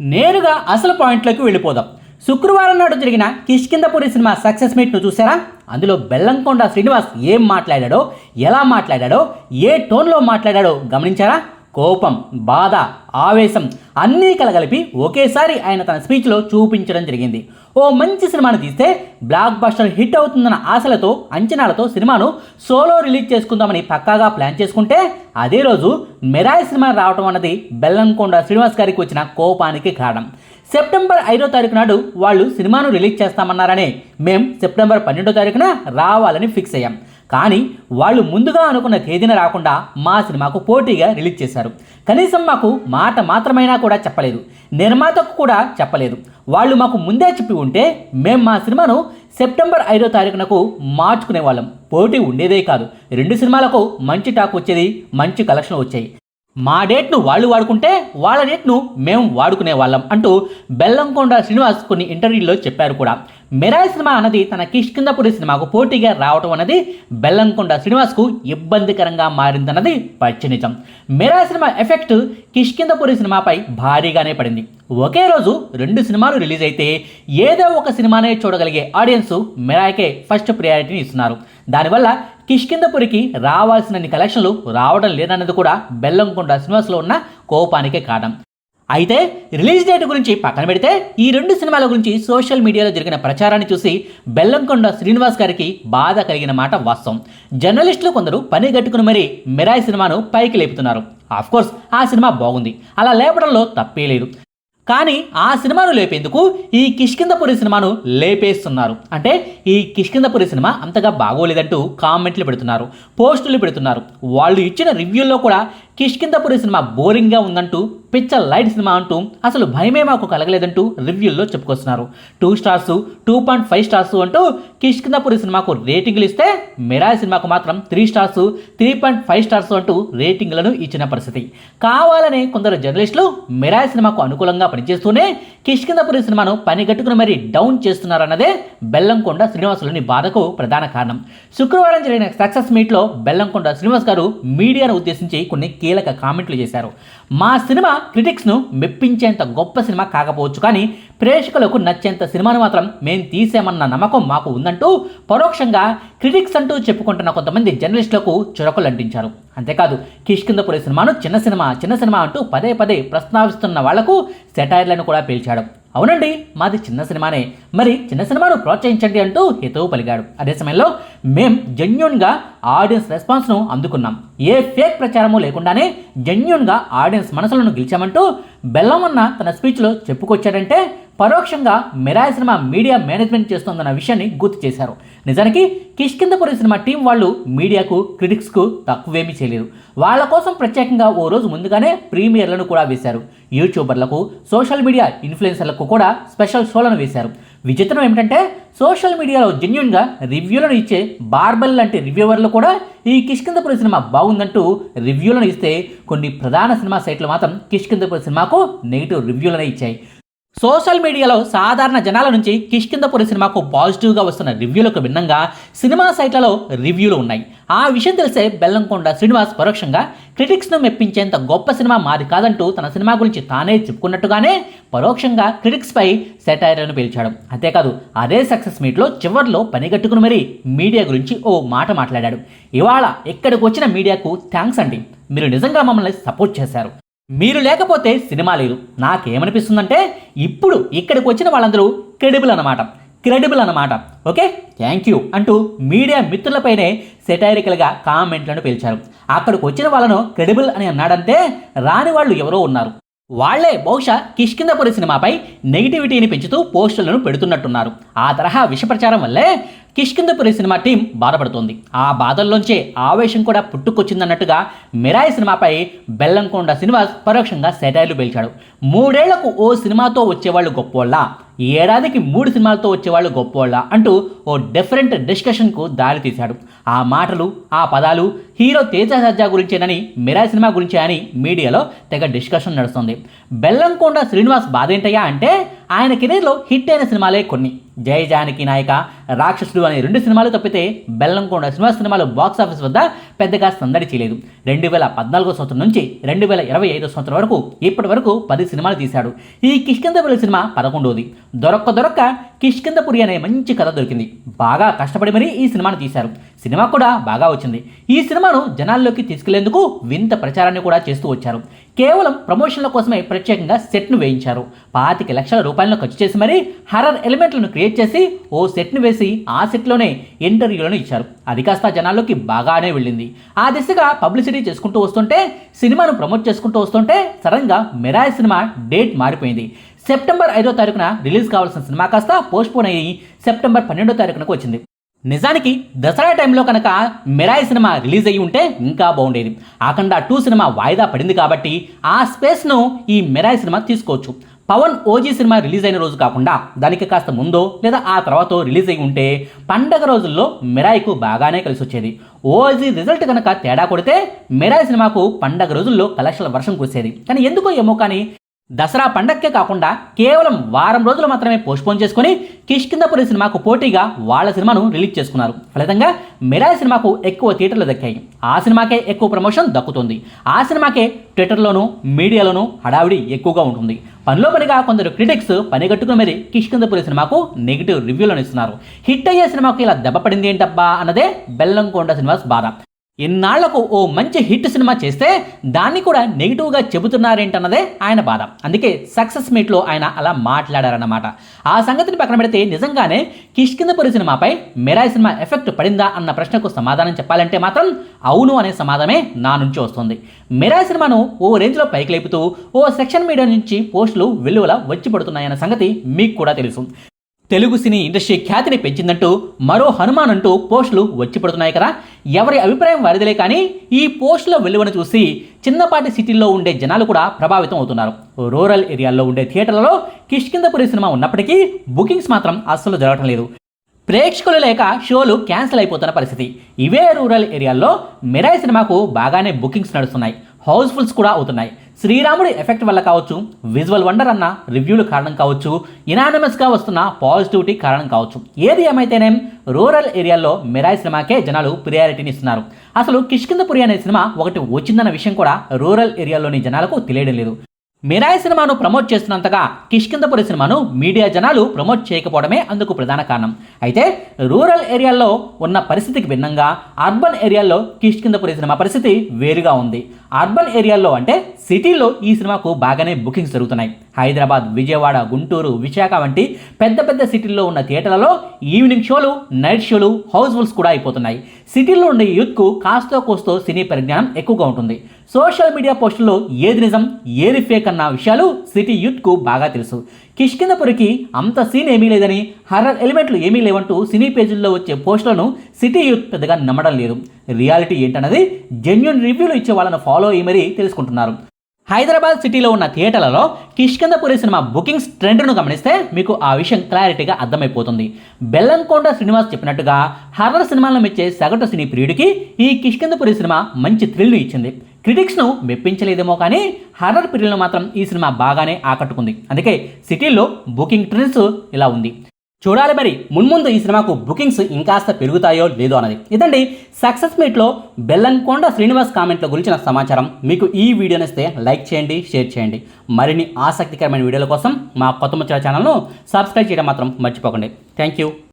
నేరుగా అసలు పాయింట్లోకి వెళ్ళిపోదాం. శుక్రవారం నాడు జరిగిన కిష్కిందపురి సినిమా సక్సెస్ మీట్ను చూసారా అందులో బెల్లంకొండ శ్రీనివాస్ ఏం మాట్లాడాడో ఎలా మాట్లాడాడో ఏ టోన్లో మాట్లాడాడో గమనించారా? కోపం బాధ ఆవేశం అన్నీ కలగలిపి ఒకేసారి ఆయన తన స్పీచ్లో చూపించడం జరిగింది. ఓ మంచి సినిమాను తీస్తే బ్లాక్ బస్టర్ హిట్ అవుతుందన్న ఆశలతో అంచనాలతో సినిమాను సోలో రిలీజ్ చేసుకుందామని పక్కాగా ప్లాన్ చేసుకుంటే అదే రోజు మెరాయ్ సినిమా రావటం అన్నది బెల్లంకొండ శ్రీనివాస్ గారికి వచ్చిన కోపానికి కారణం. సెప్టెంబర్ ఐదో తారీఖు నాడు వాళ్ళు సినిమాను రిలీజ్ చేస్తామన్నారనే మేం సెప్టెంబర్ పన్నెండో తారీఖున రావాలని ఫిక్స్ అయ్యాం. కానీ వాళ్ళు ముందుగా అనుకున్న తేదీన రాకుండా మా సినిమాకు పోటీగా రిలీజ్ చేశారు. కనీసం మాకు మాట మాత్రమైనా కూడా చెప్పలేదు. నిర్మాతకు కూడా చెప్పలేదు. వాళ్ళు మాకు ముందే చెప్పి ఉంటే మేము మా సినిమాను సెప్టెంబర్ ఐదో తారీఖునకు మార్చుకునే వాళ్ళం పోటీ ఉండేదే కాదు. రెండు సినిమాలకు మంచి టాక్ వచ్చేది మంచి కలెక్షన్ వచ్చాయి. మా డేట్ను వాళ్ళు వాడుకుంటే వాళ్ళ డేట్ను మేము వాడుకునే వాళ్ళం అంటూ బెల్లంకొండ శ్రీనివాస్ కొన్ని ఇంటర్వ్యూల్లో చెప్పారు కూడా. మెరాయ్ సినిమా అన్నది తన కిష్కిందపురి సినిమాకు పోటీగా రావటం అన్నది బెల్లంకొండ శ్రీనివాస్కు ఇబ్బందికరంగా మారిందన్నది పచ్చి నిజం. మెరాయ్ సినిమా ఎఫెక్ట్ కిష్కిందపురి సినిమాపై భారీగానే పడింది. ఒకే రోజు రెండు సినిమాలు రిలీజ్ అయితే ఏదో ఒక సినిమానే చూడగలిగే ఆడియన్స్ మెరాయ్కే ఫస్ట్ ప్రియారిటీని ఇస్తున్నారు. దానివల్ల కిష్కిందపురికి రావాల్సినన్ని కలెక్షన్లు రావడం లేదన్నది కూడా బెల్లంకొండ శ్రీనివాస్లో ఉన్న కోపానికే కారణం. అయితే రిలీజ్ డేట్ గురించి పక్కన పెడితే ఈ రెండు సినిమాల గురించి సోషల్ మీడియాలో జరిగిన ప్రచారాన్ని చూసి బెల్లంకొండ శ్రీనివాస్ గారికి బాధ కలిగిన మాట వాస్తవం. జర్నలిస్టులు కొందరు పని గట్టుకుని మరీ మిరాయ్ సినిమాను పైకి లేపుతున్నారు. కోర్స్ ఆ సినిమా బాగుంది. అలా లేపడంలో తప్పే లేదు. కానీ ఆ సినిమాను లేపేందుకు ఈ కిష్కిందపురి సినిమాను లేపేస్తున్నారు. అంటే ఈ కిష్కిందపురి సినిమా అంతగా బాగోలేదంటూ కామెంట్లు పెడుతున్నారు పోస్టులు పెడుతున్నారు. వాళ్ళు ఇచ్చిన రివ్యూల్లో కూడా కిష్కిందపురి సినిమా బోరింగ్గా ఉందంటూ పిచ్చ లైట్ సినిమా అంటూ అసలు భయమే మాకు కలగలేదంటూ రివ్యూల్లో చెప్పుకొస్తున్నారు. Two stars two point five stars అంటూ కిష్కిందపురి సినిమాకు రేటింగ్లు ఇస్తే మిరాయి సినిమాకు మాత్రం three stars three point five stars అంటూ రేటింగ్లను ఇచ్చిన పరిస్థితి. కావాలని కొందరు జర్నలిస్టులు మిరాయి సినిమాకు అనుకూలంగా పనిచేస్తూనే కిష్కిందపురి సినిమాను పనిగట్టుకుని మరీ డౌన్ చేస్తున్నారన్నదే బెల్లంకొండ శ్రీనివాసులని బాధకు ప్రధాన కారణం. శుక్రవారం జరిగిన సక్సెస్ మీట్లో బెల్లంకొండ శ్రీనివాస్ గారు మీడియాను ఉద్దేశించి కొన్ని కీలక కామెంట్లు చేశారు. మా సినిమా క్రిటిక్స్ను మెప్పించేంత గొప్ప సినిమా కాకపోవచ్చు కానీ ప్రేక్షకులకు నచ్చేంత సినిమాను మాత్రం మేము తీసామన్న నమ్మకం మాకు ఉందంటూ పరోక్షంగా క్రిటిక్స్ అంటూ చెప్పుకుంటున్న కొంతమంది జర్నలిస్టులకు చురకలు అంటించారు అంతేకాదు కిష్కిందపురి సినిమాను చిన్న సినిమా చిన్న సినిమా అంటూ పదే పదే ప్రస్తావిస్తున్న వాళ్ళకు సెటైర్లను కూడా పేల్చాడు. అవునండి మాది చిన్న సినిమానే. మరి చిన్న సినిమాను ప్రోత్సహించండి అంటూ హితవు పలిగాడు అదే సమయంలో మేం జెన్యున్గా ఆడియన్స్ రెస్పాన్స్ను అందుకున్నాం. ఏ ఫేక్ ప్రచారము లేకుండానే జెన్యున్గా ఆడియన్స్ మనసులను గెలిచామంటూ బెల్లమన్న తన స్పీచ్లో చెప్పుకొచ్చాడంటే పరోక్షంగా మిరాయ్ సినిమా మీడియా మేనేజ్మెంట్ చేస్తోందన్న విషయాన్ని గుర్తు చేశారు. నిజానికి కిష్కిందపురి సినిమా టీం వాళ్ళు మీడియాకు క్రిటిక్స్కు తక్కువేమీ చేయలేదు. వాళ్ళ కోసం ప్రత్యేకంగా ఓ రోజు ముందుగానే ప్రీమియర్లను కూడా వేశారు. యూట్యూబర్లకు సోషల్ మీడియా ఇన్ఫ్లుయెన్సర్లకు కూడా స్పెషల్ షోలను వేశారు. విచిత్రం ఏమిటంటే సోషల్ మీడియాలో జెన్యున్గా రివ్యూలను ఇచ్చే బార్బల్ లాంటి రివ్యూవర్లు కూడా ఈ కిష్కిందపురి సినిమా బాగుందంటూ రివ్యూలను ఇస్తే కొన్ని ప్రధాన సినిమా సైట్లు మాత్రం కిష్కిందపురి సినిమాకు నెగిటివ్ రివ్యూలనే ఇచ్చాయి. సోషల్ మీడియాలో సాధారణ జనాల నుంచి కిష్కిందపురి సినిమాకు పాజిటివ్గా వస్తున్న రివ్యూలకు భిన్నంగా సినిమా సైట్లలో రివ్యూలు ఉన్నాయి. ఆ విషయం తెలిసే బెల్లంకొండ శ్రీనివాస్ పరోక్షంగా క్రిటిక్స్ను మెప్పించేంత గొప్ప సినిమా మాది కాదంటూ తన సినిమా గురించి తానే చెప్పుకున్నట్టుగానే పరోక్షంగా క్రిటిక్స్పై సెటైర్లను పిలిచాడు. అంతేకాదు అదే సక్సెస్ మీట్లో చివర్లో పనిగట్టుకుని మరీ మీడియా గురించి ఓ మాట మాట్లాడాడు. ఇవాళ ఎక్కడికి వచ్చిన మీడియాకు థ్యాంక్స్ అండి. మీరు నిజంగా మమ్మల్ని సపోర్ట్ చేశారు. మీరు లేకపోతే సినిమా లేదు. నాకేమనిపిస్తుందంటే ఇప్పుడు ఇక్కడికి వచ్చిన వాళ్ళందరూ క్రెడిబుల్ అన్నమాట. క్రెడిబుల్ అన్నమాట. ఓకే? థ్యాంక్ యూ అంటూ మీడియా మిత్రులపైనే సెటైరికల్గా కామెంట్లను పిలిచారు. అక్కడికి వచ్చిన వాళ్ళను క్రెడిబుల్ అని అన్నాడంటే రాని వాళ్ళు ఎవరో ఉన్నారు. వాళ్ళే బహుశా కిష్కిందపురి సినిమాపై నెగిటివిటీని పెంచుతూ పోస్టులను పెడుతున్నట్టున్నారు. ఆ తరహా విష ప్రచారం వల్లే కిష్కిందపురి సినిమా టీం బాధపడుతోంది. ఆ బాధల్లోంచే ఆవేశం కూడా పుట్టుకొచ్చిందన్నట్టుగా మిరాయి సినిమాపై బెల్లంకొండ శ్రీనివాస్ పరోక్షంగా సెటైర్లు పేల్చాడు. మూడేళ్ళకు ఓ సినిమాతో వచ్చేవాళ్ళు గొప్పోళ్ళ. ఏడాదికి మూడు సినిమాలతో వచ్చేవాళ్ళు గొప్పోళ్ళ అంటూ ఓ డిఫరెంట్ డిస్కషన్కు దారి తీశాడు ఆ మాటలు ఆ పదాలు హీరో తేజ సజ్జా గురించేనని మిరా సినిమా గురించే అని మీడియాలో తెగ డిస్కషన్ నడుస్తుంది. బెల్లంకొండ శ్రీనివాస్ బాధ ఏంటయ్యా అంటే ఆయన కెరీర్లో హిట్ అయిన సినిమాలే కొన్ని. జయ జానకి నాయక రాక్షసుడు అనే రెండు సినిమాలు తప్పితే బెల్లంకొండ శ్రీనివాస్ సినిమాలు బాక్స్ ఆఫీస్ వద్ద పెద్దగా సందడి చేయలేదు. రెండు వేల పద్నాలుగో సంవత్సరం నుంచి రెండు వేల ఇరవై ఐదో సంవత్సరం వరకు ఇప్పటి వరకు పది సినిమాలు తీశాడు. ఈ కిష్కిందపురి సినిమా పదకొండోది. దొరక్క దొరక్క కిష్కిందపురి అనే మంచి కథ దొరికింది. బాగా కష్టపడి మరీ ఈ సినిమాను తీశారు. సినిమా కూడా బాగా వచ్చింది. ఈ సినిమాను జనాల్లోకి తీసుకెళ్ళేందుకు వింత ప్రచారాన్ని కూడా చేస్తూ వచ్చారు. కేవలం ప్రమోషన్ల కోసమే ప్రత్యేకంగా సెట్ను వేయించారు. పాతిక లక్షల రూపాయలను ఖర్చు చేసి మరీ హర్రర్ ఎలిమెంట్లను క్రియేట్ చేసి ఓ సెట్ను వేసి ఆ సెట్లోనే ఇంటర్వ్యూలను ఇచ్చారు. అది కాస్త జనాల్లోకి బాగానే వెళ్ళింది. ఆ దిశగా పబ్లిసిటీ చేసుకుంటూ వస్తుంటే సినిమాను ప్రమోట్ చేసుకుంటూ వస్తుంటే సడన్గా మెరాయ్ సినిమా డేట్ మారిపోయింది. సెప్టెంబర్ ఐదో తారీఖున రిలీజ్ కావాల్సిన సినిమా కాస్త పోస్ట్పోన్ అయ్యి సెప్టెంబర్ పన్నెండో తారీఖునకు వచ్చింది. నిజానికి దసరా టైంలో కనుక మెరాయి సినిమా రిలీజ్ అయ్యి ఉంటే ఇంకా బాగుండేది. ఆఖండ టూ సినిమా వాయిదా పడింది కాబట్టి ఆ స్పేస్ను ఈ మెరాయి సినిమా తీసుకోవచ్చు. పవన్ ఓజీ సినిమా రిలీజ్ అయిన రోజు కాకుండా దానికి కాస్త ముందో లేదా ఆ తర్వాత రిలీజ్ అయి ఉంటే పండగ రోజుల్లో మిరాయికు బాగానే కలిసి వచ్చేది. ఓజీ రిజల్ట్ కనుక తేడా కొడితే మిరాయి సినిమాకు పండగ రోజుల్లో కలెక్షన్ల వర్షం కురిసేది. కానీ ఎందుకో ఏమో కానీ దసరా పండక్కే కాకుండా కేవలం వారం రోజులు మాత్రమే పోస్ట్పోన్ చేసుకుని కిష్కిందపురి సినిమాకు పోటీగా వాళ్ళ సినిమాను రిలీజ్ చేసుకున్నారు. ఫలితంగా మిరాయి సినిమాకు ఎక్కువ థియేటర్లు దక్కాయి. ఆ సినిమాకే ఎక్కువ ప్రమోషన్ దక్కుతుంది. ఆ సినిమాకే ట్విట్టర్లోనూ మీడియాలోనూ హడావిడి ఎక్కువగా ఉంటుంది. పనిలో పనిగా కొందరు క్రిటిక్స్ పనిగట్టుకుని మరి కిష్కిందపురి సినిమాకు నెగిటివ్ రివ్యూలను ఇస్తున్నారు. హిట్ అయ్యే సినిమాకు ఇలా దెబ్బ పడింది ఏంటబ్బా అన్నదే బెల్లంకొండ సినిమాస్ బాధ. ఇన్నాళ్ళకు ఓ మంచి హిట్ సినిమా చేస్తే దాన్ని కూడా నెగిటివ్గా చెబుతున్నారేంటన్నదే ఆయన బాధ. అందుకే సక్సెస్ మీట్లో ఆయన అలా మాట్లాడారన్నమాట. ఆ సంగతిని పక్కన పెడితే నిజంగానే కిష్కిందపురి సినిమాపై మెరాయి సినిమా ఎఫెక్ట్ పడిందా అన్న ప్రశ్నకు సమాధానం చెప్పాలంటే మాత్రం అవును అనే సమాధానమే నా నుంచి వస్తుంది. మిరాయ్ సినిమాను ఓ రేంజ్లో పైకి లేపుతూ ఓ సెక్షన్ మీడియా నుంచి పోస్టులు వెలువల వచ్చి పడుతున్నాయన్న సంగతి మీకు కూడా తెలుసు. తెలుగు సినీ ఇండస్ట్రీ ఖ్యాతిని పెంచిందంటూ మరో హనుమాన్ అంటూ పోస్టులు వచ్చి పడుతున్నాయి కదా. ఎవరి అభిప్రాయం వారిదిలే కానీ ఈ పోస్టుల వెలువను చూసి చిన్నపాటి సిటీల్లో ఉండే జనాలు కూడా ప్రభావితం అవుతున్నారు. రూరల్ ఏరియాల్లో ఉండే థియేటర్లలో కిష్కిందపురి సినిమా ఉన్నప్పటికీ బుకింగ్స్ మాత్రం అస్సలు జరగటం లేదు. ప్రేక్షకులు లేక షోలు క్యాన్సిల్ అయిపోతున్న పరిస్థితి. ఇవే రూరల్ ఏరియాల్లో మిరాయి సినిమాకు బాగానే బుకింగ్స్ నడుస్తున్నాయి. హౌస్ఫుల్స్ కూడా అవుతున్నాయి. శ్రీరాముడి ఎఫెక్ట్ వల్ల కావచ్చు విజువల్ వండర్ అన్న రివ్యూలు కారణం కావచ్చు ఇనానమస్గా వస్తున్న పాజిటివిటీ కారణం కావచ్చు. ఏది ఏమైతేనేం రూరల్ ఏరియాల్లో మిరాయి సినిమాకే జనాలు ప్రియారిటీని ఇస్తున్నారు. అసలు కిష్కిందపురి అనే సినిమా ఒకటి వచ్చిందన్న విషయం కూడా రూరల్ ఏరియాలోని జనాలకు తెలియడం లేదు. మిరాయి సినిమాను ప్రమోట్ చేస్తున్నంతగా కిష్కిందపురి సినిమాను మీడియా జనాలు ప్రమోట్ చేయకపోవడమే అందుకు ప్రధాన కారణం. అయితే రూరల్ ఏరియాల్లో ఉన్న పరిస్థితికి భిన్నంగా అర్బన్ ఏరియాల్లో కిష్కిందపురి సినిమా పరిస్థితి వేరుగా ఉంది. అర్బన్ ఏరియాల్లో అంటే సిటీలో ఈ సినిమాకు బాగానే బుకింగ్స్ జరుగుతున్నాయి. హైదరాబాద్ విజయవాడ గుంటూరు విశాఖ వంటి పెద్ద పెద్ద సిటీల్లో ఉన్న థియేటర్లలో ఈవినింగ్ షోలు నైట్ షోలు హౌస్ఫుల్స్ కూడా అయిపోతున్నాయి. సిటీల్లో ఉండే యూత్కు కాస్తో కోస్తో సినీ పరిజ్ఞానం ఎక్కువగా ఉంటుంది. సోషల్ మీడియా పోస్టుల్లో ఏది నిజం ఏది ఫేక్ అన్న విషయాలు సిటీ యూత్కు బాగా తెలుసు. కిష్కిందపురికి అంత సీన్ ఏమీ లేదని హర్రర్ ఎలిమెంట్లు ఏమీ లేవంటూ సినీ పేజీల్లో వచ్చే పోస్టులను సిటీ యూత్ పెద్దగా నమ్మడం లేదు. రియాలిటీ ఏంటన్నది జెన్యున్ రివ్యూలు ఇచ్చే వాళ్ళను ఫాలో అయ్యి మరీ తెలుసుకుంటున్నారు. హైదరాబాద్ సిటీలో ఉన్న థియేటర్లలో కిష్కిందపురి సినిమా బుకింగ్స్ ట్రెండ్ను గమనిస్తే మీకు ఆ విషయం క్లారిటీగా అర్థమైపోతుంది. బెల్లంకొండ శ్రీనివాస్ చెప్పినట్టుగా హర్రర్ సినిమాలను మెచ్చే సగటు సినీ ప్రియుడికి ఈ కిష్కిందపురి సినిమా మంచి థ్రిల్ను ఇచ్చింది. క్రిటిక్స్ను మెప్పించలేదేమో కానీ హర్రర్ ప్రియులను మాత్రం ఈ సినిమా బాగానే ఆకట్టుకుంది. అందుకే సిటీల్లో బుకింగ్ ట్రెండ్స్ ఇలా ఉంది. చూడాలి మరి మున్ముందు ఈ సినిమాకు బుకింగ్స్ ఇంకాస్త పెరుగుతాయో లేదో అన్నది. ఇదండి సక్సెస్ మీట్లో బెల్లంకొండ శ్రీనివాస్ కామెంట్ల గురించిన సమాచారం. మీకు ఈ వీడియోని ఇస్తే లైక్ చేయండి షేర్ చేయండి. మరిన్ని ఆసక్తికరమైన వీడియోల కోసం మా కొత్త ముచ్చల ఛానల్ను సబ్స్క్రైబ్ చేయడం మాత్రం మర్చిపోకండి. Thank you.